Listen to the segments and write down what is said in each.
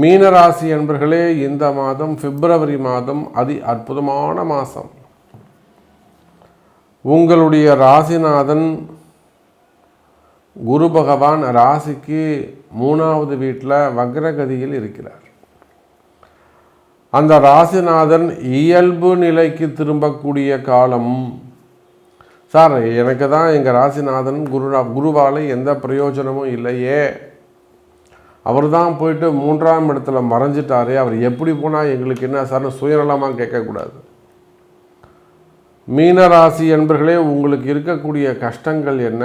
மீனராசி அன்பர்களே இந்த மாதம் பிப்ரவரி மாதம் அதி அற்புதமான மாதம். உங்களுடைய ராசிநாதன் குரு பகவான் ராசிக்கு மூணாவது வீட்டில் வக்ரகதியில் இருக்கிறார். அந்த ராசிநாதன் இயல்பு நிலைக்கு திரும்பக்கூடிய காலம். சார் எனக்கு தான் எங்கள் ராசிநாதன் குரு குருவால் எந்த பிரயோஜனமும் இல்லையே. அவர் தான் போயிட்டு மூன்றாம் இடத்துல மறைஞ்சிட்டாரே அவர் எப்படி போனால் எங்களுக்கு என்ன சார்னு சுயநலமாக கேட்கக்கூடாது. மீனராசி என்பர்களே உங்களுக்கு இருக்கக்கூடிய கஷ்டங்கள் என்ன?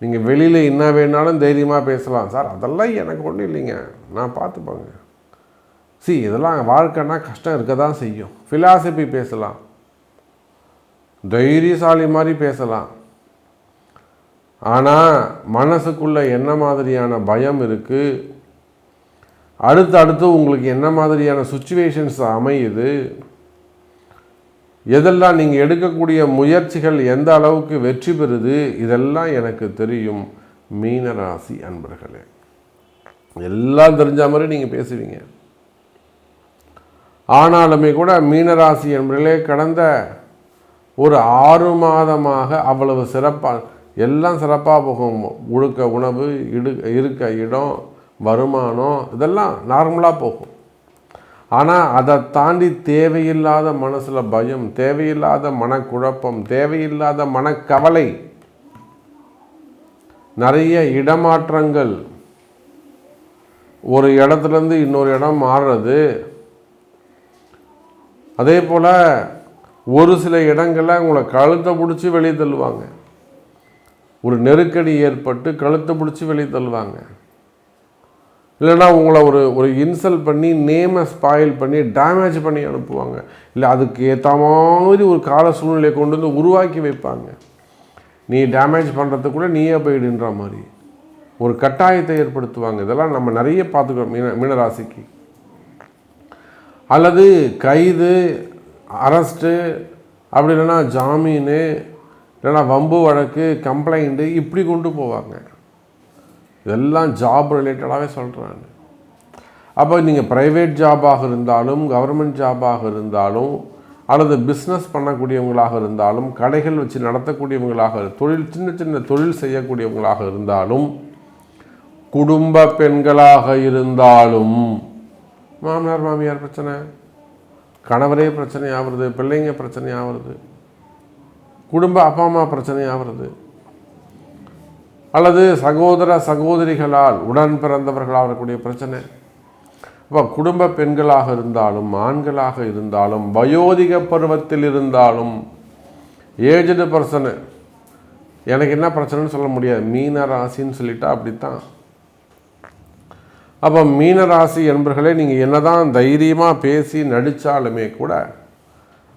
நீங்கள் வெளியில் என்ன வேணாலும் தைரியமாக பேசலாம். சார் அதெல்லாம் எனக்கு ஒன்றும் இல்லைங்க. நான் பார்த்துப்பாங்க. சி இதெல்லாம் வாழ்க்கைன்னா கஷ்டம் இருக்க தான் செய்யும். ஃபிலாசபி பேசலாம். தைரியசாலி மாதிரி பேசலாம். ஆனால் மனசுக்குள்ளே என்ன மாதிரியான பயம் இருக்குது அடுத்து அடுத்து உங்களுக்கு என்ன மாதிரியான சுச்சுவேஷன்ஸ் அமையுது? எதெல்லாம் நீங்கள் எடுக்கக்கூடிய முயற்சிகள் எந்த அளவுக்கு வெற்றி பெறுது? இதெல்லாம் எனக்கு தெரியும். மீனராசி அன்பர்களே எல்லாம் தெரிஞ்ச மாதிரி நீங்கள் பேசுவீங்க. ஆனாலுமே கூட மீனராசி என்பர்களே கடந்த ஒரு ஆறு மாதமாக அவ்வளவு சிறப்பாக எல்லாம் சிறப்பாக போகும். உழுக்க உணவு இடு இருக்க இடம் வருமானம் இதெல்லாம் நார்மலாக போகும். ஆனால் அதை தாண்டி தேவையில்லாத மனசில் பயம் தேவையில்லாத மனக்குழப்பம் தேவையில்லாத மனக்கவலை நிறைய இடமாற்றங்கள். ஒரு இடத்துலேருந்து இன்னொரு இடம் மாறுறது. அதே போல் ஒரு சில இடங்களில் உங்களை கழுத்தை பிடிச்சி வெளியே தள்ளுவாங்க. ஒரு நெருக்கடி ஏற்பட்டு கழுத்தை பிடிச்சி வெளியே தள்ளுவாங்க. இல்லைன்னா உங்களை ஒரு ஒரு இன்சல்ட் பண்ணி நேமை ஸ்பாயில் பண்ணி டேமேஜ் பண்ணி அனுப்புவாங்க. இல்லை அதுக்கு ஏற்ற மாதிரி ஒரு கால சூழ்நிலையை கொண்டு வந்து உருவாக்கி வைப்பாங்க. நீ டேமேஜ் பண்ணுறதுக்கு கூட நீயே போயிடுன்ற மாதிரி. ஒரு கட்டாயத்தை ஏற்படுத்துவாங்க. இதெல்லாம் நம்ம நிறைய பார்த்துக்கிறோம் மீன மீனராசிக்கு. அல்லது கைது அரெஸ்ட்டு அப்படி இல்லைன்னா ஜாமீனு இல்லைனா வம்பு வழக்கு கம்ப்ளைண்ட்டு இப்படி கொண்டு போவாங்க. இதெல்லாம் ஜாப் ரிலேட்டடாகவே சொல்கிறாங்க அப்போ நீங்கள் ப்ரைவேட் ஜாபாக இருந்தாலும் கவர்மெண்ட் ஜாபாக இருந்தாலும் அல்லது பிஸ்னஸ் பண்ணக்கூடியவங்களாக இருந்தாலும் கடைகள் வச்சு நடத்தக்கூடியவங்களாக தொழில் சின்ன சின்ன தொழில் செய்யக்கூடியவங்களாக இருந்தாலும் குடும்ப பெண்களாக இருந்தாலும் மாமனார் மாமியார் பிரச்சனை கணவரே பிரச்சனை ஆகுறது பிள்ளைங்க பிரச்சனை ஆகுறது குடும்ப அப்பா அம்மா பிரச்சனையாகிறது அல்லது சகோதர சகோதரிகளால் உடன் பிறந்தவர்களாக இருக்கக்கூடிய பிரச்சனை. இப்போ குடும்ப பெண்களாக இருந்தாலும் ஆண்களாக இருந்தாலும் வயோதிக பருவத்தில் இருந்தாலும் ஏஜ்டு பர்சனு எனக்கு என்ன பிரச்சனைன்னு சொல்ல முடியாது. மீன ராசின்னு சொல்லிட்டா அப்படித்தான். அப்போ மீனராசி என்பர்களே நீங்கள் என்னதான் தைரியமாக பேசி நடித்தாலுமே கூட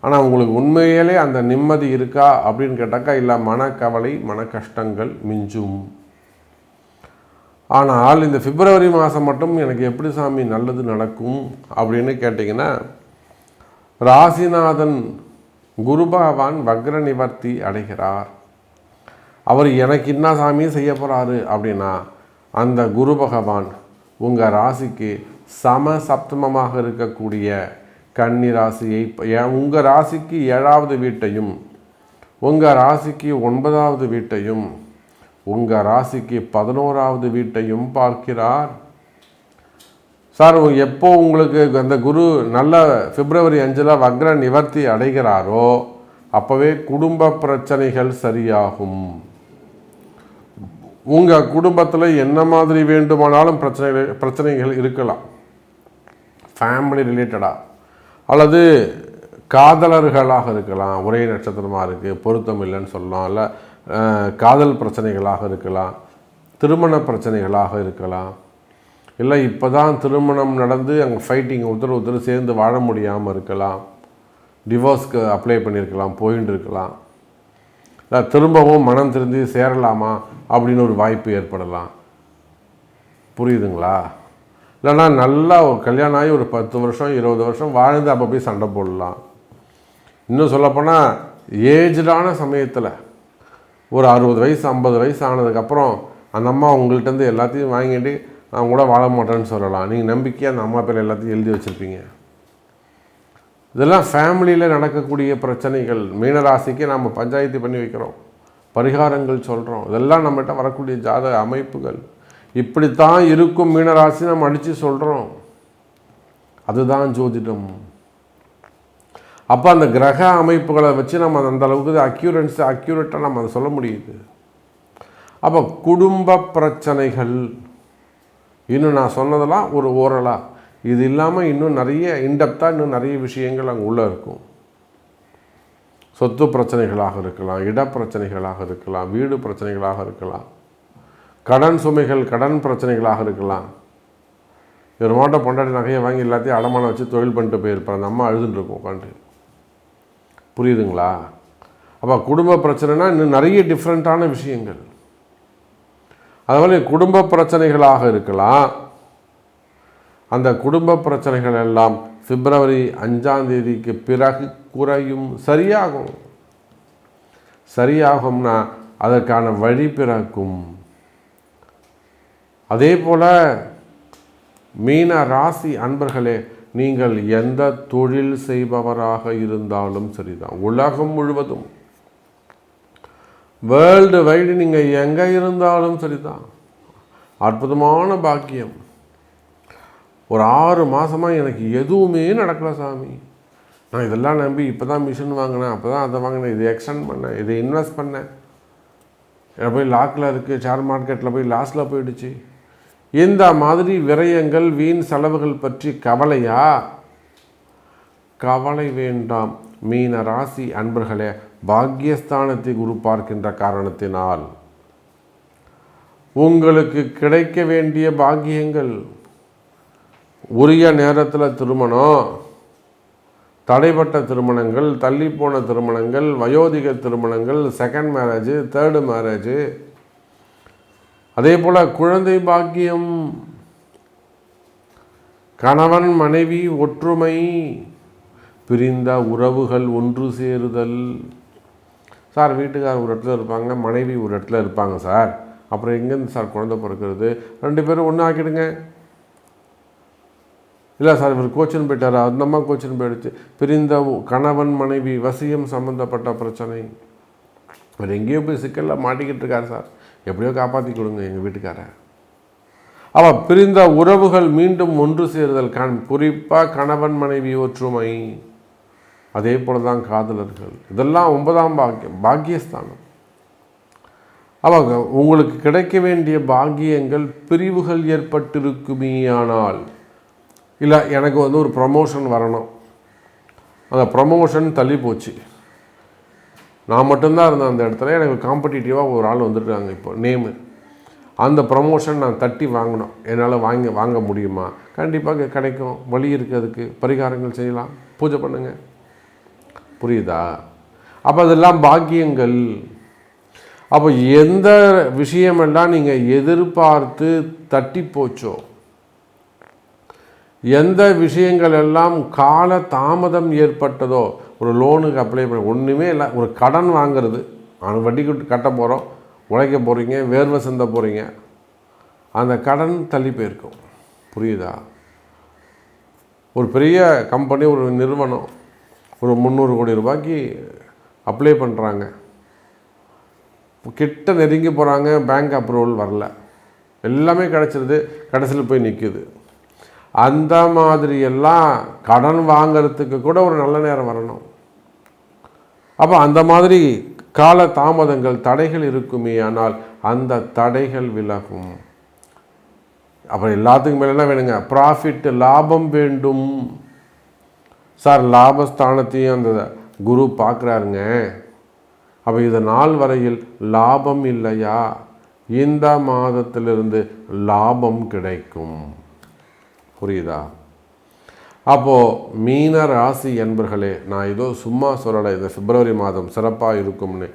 ஆனால் உங்களுக்கு உண்மையிலே அந்த நிம்மதி இருக்கா அப்படின்னு கேட்டாக்கா இல்லை மனக்கவலை மன கஷ்டங்கள் மிஞ்சும். ஆனால் இந்த பிப்ரவரி மாதம் மட்டும் எனக்கு எப்படி சாமி நல்லது நடக்கும் அப்படின்னு கேட்டிங்கன்னா ராசிநாதன் குரு பகவான் வக்ர நிவர்த்தி அடைகிறார். அவர் எனக்கு என்ன சாமி செய்ய போகிறாரு அப்படின்னா அந்த குரு பகவான் உங்கள் ராசிக்கு சம சப்தமமாக இருக்கக்கூடிய கன்னி ராசியை உங்கள் ராசிக்கு ஏழாவது வீட்டையும் உங்கள் ராசிக்கு ஒன்பதாவது வீட்டையும் உங்கள் ராசிக்கு பதினோராவது வீட்டையும் பார்க்கிறார். சார் எப்போ உங்களுக்கு அந்த குரு நல்ல பிப்ரவரி அஞ்சில் வக்ர நிவர்த்தி அடைகிறாரோ அப்போவே குடும்ப பிரச்சனைகள் சரியாகும். உங்கள் குடும்பத்தில் என்ன மாதிரி வேண்டுமானாலும் பிரச்சனைகள் பிரச்சனைகள் இருக்கலாம். ஃபேமிலி ரிலேட்டடாக அல்லது காதலர்களாக இருக்கலாம் ஒரே நட்சத்திரமாக இருக்குது பொருத்தம் இல்லைன்னு சொல்லலாம் இல்லை காதல் பிரச்சனைகளாக இருக்கலாம் திருமண பிரச்சனைகளாக இருக்கலாம் இல்லை இப்போ தான் திருமணம் நடந்து அங்கே ஃபைட்டிங் ஒருத்தர் ஒருத்தர் சேர்ந்து வாழ முடியாமல் இருக்கலாம் டிவோர்ஸ்க்கு அப்ளை பண்ணியிருக்கலாம் போயின்னு இருக்கலாம். இல்லை திரும்பவும் மனம் திருந்தி சேரலாமா அப்படின்னு ஒரு வாய்ப்பு ஏற்படலாம். புரியுதுங்களா? இல்லைன்னா நல்லா ஒரு கல்யாணம் ஆகி ஒரு பத்து வருஷம் இருபது வருஷம் வாழ்ந்து அப்போ போய் சண்டை போடலாம். இன்னும் சொல்லப்போனால் ஏஜ்டான சமயத்தில் ஒரு அறுபது வயசு ஐம்பது வயசு ஆனதுக்கப்புறம் அந்த அம்மா உங்கள்கிட்டருந்து எல்லாத்தையும் வாங்கிட்டு நான் கூட வாழ மாட்டேன்னு சொல்லலாம். நீங்கள் நம்பிக்கையாக அந்த அம்மா பேர் எல்லாத்தையும் எழுதி வச்சுருப்பீங்க. இதெல்லாம் ஃபேமிலியில் நடக்கக்கூடிய பிரச்சனைகள். மீனராசிக்கு நம்ம பஞ்சாயத்து பண்ணி வைக்கிறோம். பரிகாரங்கள் சொல்கிறோம் இதெல்லாம் நம்மகிட்ட வரக்கூடிய ஜாதக அமைப்புகள். இப்படித்தான் இருக்கும் மீனராசி நம்ம அடித்து சொல்கிறோம் அதுதான் ஜோதிடம். அப்போ அந்த கிரக அமைப்புகளை வச்சு நம்ம அந்த அளவுக்கு அக்யூரன்ஸ் அக்யூரேட்டாக நம்ம அதை சொல்ல முடியுது. அப்போ குடும்ப பிரச்சனைகள் இன்னும் நான் சொன்னதெல்லாம் ஒரு ஓரலாக இது இல்லாமல் இன்னும் நிறைய இன்டெப்த்தாக இன்னும் நிறைய விஷயங்கள் அங்கே உள்ளே இருக்கும். சொத்து பிரச்சனைகளாக இருக்கலாம் இட பிரச்சனைகளாக இருக்கலாம் வீடு பிரச்சனைகளாக இருக்கலாம். கடன் சுமைகள் கடன் பிரச்சனைகளாக இருக்கலாம். இவர் மாட்ட பொண்டாட்டி நகையை வாங்கி எல்லாத்தையும் அடமானம் வச்சு தொழில் பண்ணிட்டு போயிருப்பார். அந்த அம்மா அழுதுட்டு உட்காந்து புரியுதுங்களா? அப்போ குடும்ப பிரச்சனைனா இன்னும் நிறைய டிஃப்ரெண்ட்டான விஷயங்கள். அதுபோல் குடும்ப பிரச்சனைகளாக இருக்கலாம். அந்த குடும்ப பிரச்சனைகள் எல்லாம் பிப்ரவரி அஞ்சாம் தேதிக்கு பிறகு குறையும் சரியாகும். சரியாகும்னா அதற்கான வழி பிறக்கும். அதே போல் மீன ராசி அன்பர்களே நீங்கள் எந்த தொழில் செய்பவராக இருந்தாலும் சரிதான். உலகம் முழுவதும். வேர்ல்டு வைடு நீங்கள் எங்கே இருந்தாலும் சரிதான். அற்புதமான பாக்கியம். ஒரு ஆறு மாதமாக எனக்கு எதுவுமே நடக்கலை சாமி. நான் இதெல்லாம் நம்பி இப்போ தான் மிஷின் வாங்கினேன் அப்போ தான் அதை வாங்கினேன் இதை எக்ஸ்டெண்ட் பண்ணேன் இதை இன்வெஸ்ட் பண்ணேன். போய் லாக்கில் இருக்குது ஷேர் மார்க்கெட்டில் போய் லாஸில் போயிடுச்சு. இந்த மாதிரி விரயங்கள் வீண் செலவுகள் பற்றி கவலையா? கவலை வேண்டாம். மீன ராசி அன்பர்களே பாக்கியஸ்தானத்தை குரு பார்க்கின்ற காரணத்தினால் உங்களுக்கு கிடைக்க வேண்டிய பாக்கியங்கள். உரிய நேரத்தில் திருமணம் தடைப்பட்ட திருமணங்கள் தள்ளிப்போன திருமணங்கள் வயோதிக திருமணங்கள் செகண்ட் மேரேஜ் தேர்டு மேரேஜ் அதே போல் குழந்தை பாக்கியம் கணவன் மனைவி ஒற்றுமை பிரிந்த உறவுகள் ஒன்று சேருதல். சார் வீட்டுக்கார் ஒரு இடத்துல இருப்பாங்க மனைவி ஒரு இடத்துல இருப்பாங்க சார். அப்புறம் எங்கேருந்து சார் குழந்தை பிறக்கிறது? ரெண்டு பேரும் ஒன்று ஆக்கிடுங்க. இல்லை சார் இவர் கோச்சின் போயிட்டாரா? அந்த அம்மா கோச்சின் போயிடுச்சு. பிரிந்த கணவன் மனைவி வசியம் சம்மந்தப்பட்ட பிரச்சனை. அவர் எங்கேயோ போய் சிக்கலில் மாட்டிக்கிட்டு இருக்கார் சார். எப்படியோ காப்பாற்றி கொடுங்க எங்கள் வீட்டுக்காரன். அவள் பிரிந்த உறவுகள் மீண்டும் ஒன்று சேருதல் கண் குறிப்பாக கணவன் மனைவி ஒற்றுமை. அதே போல தான் காதலர்கள். இதெல்லாம் ஒன்பதாம் பாக்கியம் பாக்கியஸ்தானம். அவங்க உங்களுக்கு கிடைக்க வேண்டிய பாக்கியங்கள் பிரிவுகள் ஏற்பட்டிருக்குமேயானால் இல்லை எனக்கு வந்து ஒரு ப்ரமோஷன் வரணும். அந்த ப்ரமோஷன் தள்ளி போச்சு. நான் மட்டும்தான் இருந்தேன் அந்த இடத்துல. எனக்கு காம்படிட்டிவாக ஒரு ஆள் வந்துருக்காங்க இப்போ. நேமு அந்த ப்ரமோஷன் நான் தட்டி வாங்கணும். என்னால் வாங்க வாங்க முடியுமா? கண்டிப்பாக கிடைக்கும். வழி இருக்குது அதுக்கு. பரிகாரங்கள் செய்யலாம். பூஜை பண்ணுங்கள் புரியுதா? அப்போ அதெல்லாம் பாக்கியங்கள். அப்போ எந்த விஷயமெல்லாம் நீங்கள் எதிர்பார்த்து தட்டி போச்சோ எந்த விஷயங்கள் எல்லாம் கால தாமதம் ஏற்பட்டதோ ஒரு லோனுக்கு அப்ளை பண்ண ஒன்றுமே இல்லை. ஒரு கடன் வாங்குறது. அவனுக்கு வட்டி கட்ட போகிறோம் உழைக்க போகிறீங்க வேர்வை சிந்த போகிறீங்க அந்த கடன் தள்ளி போயிருக்கும். புரியுதா? ஒரு பெரிய கம்பெனி ஒரு நிறுவனம் ஒரு முந்நூறு கோடி ரூபாய்க்கு அப்ளை பண்ணுறாங்க கிட்ட நெருங்கி போகிறாங்க பேங்க் அப்ரூவல் வரல. எல்லாமே கிடச்சிருது. கடைசியில் போய் நிற்குது அந்த மாதிரி எல்லாம் கடன் வாங்கிறதுக்கு கூட ஒரு நல்ல நேரம் வரணும். அப்போ அந்த மாதிரி கால தாமதங்கள் தடைகள் இருக்குமே ஆனால் அந்த தடைகள் விலகும். அப்புறம் எல்லாத்துக்கும் மேலே என்ன வேணுங்க? ப்ராஃபிட் லாபம் வேண்டும். சார் லாபஸ்தானத்தையும் அந்த குரு பார்க்குறாருங்க. அப்போ இது நாள் வரையில் லாபம் இல்லையா? இந்த மாதத்திலிருந்து லாபம் கிடைக்கும். புரியுதா? அப்போது மீன ராசி என்பர்களே நான் ஏதோ சும்மா சொல்லலை இந்த பிப்ரவரி மாதம் சிறப்பாக இருக்கும்னு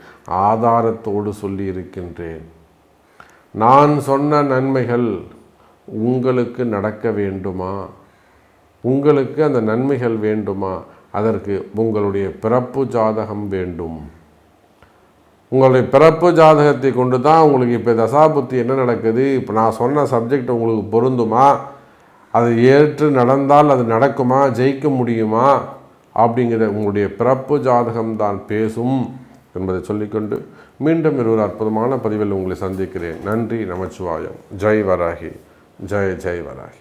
ஆதாரத்தோடு சொல்லி இருக்கின்றேன். நான் சொன்ன நன்மைகள் உங்களுக்கு நடக்க வேண்டுமா? உங்களுக்கு அந்த நன்மைகள் வேண்டுமா? அதற்கு உங்களுடைய பிறப்பு ஜாதகம் வேண்டும். உங்களுடைய பிறப்பு ஜாதகத்தை கொண்டு தான் உங்களுக்கு இப்போ தசாபுத்தி என்ன நடக்குது? இப்போ நான் சொன்ன சப்ஜெக்ட் உங்களுக்கு பொருந்துமா? அதை ஏற்று நடந்தால் அது நடக்குமா ஜெயிக்க முடியுமா? அப்படிங்கிற உங்களுடைய பிறப்பு ஜாதகம் தான் பேசும் என்பதை சொல்லிக்கொண்டு மீண்டும் ஒரு அற்புதமான பதிவில் உங்களை சந்திக்கிறேன். நன்றி நமச்சிவாயம். ஜெய் வராகி. ஜெய் ஜெய் வராகி.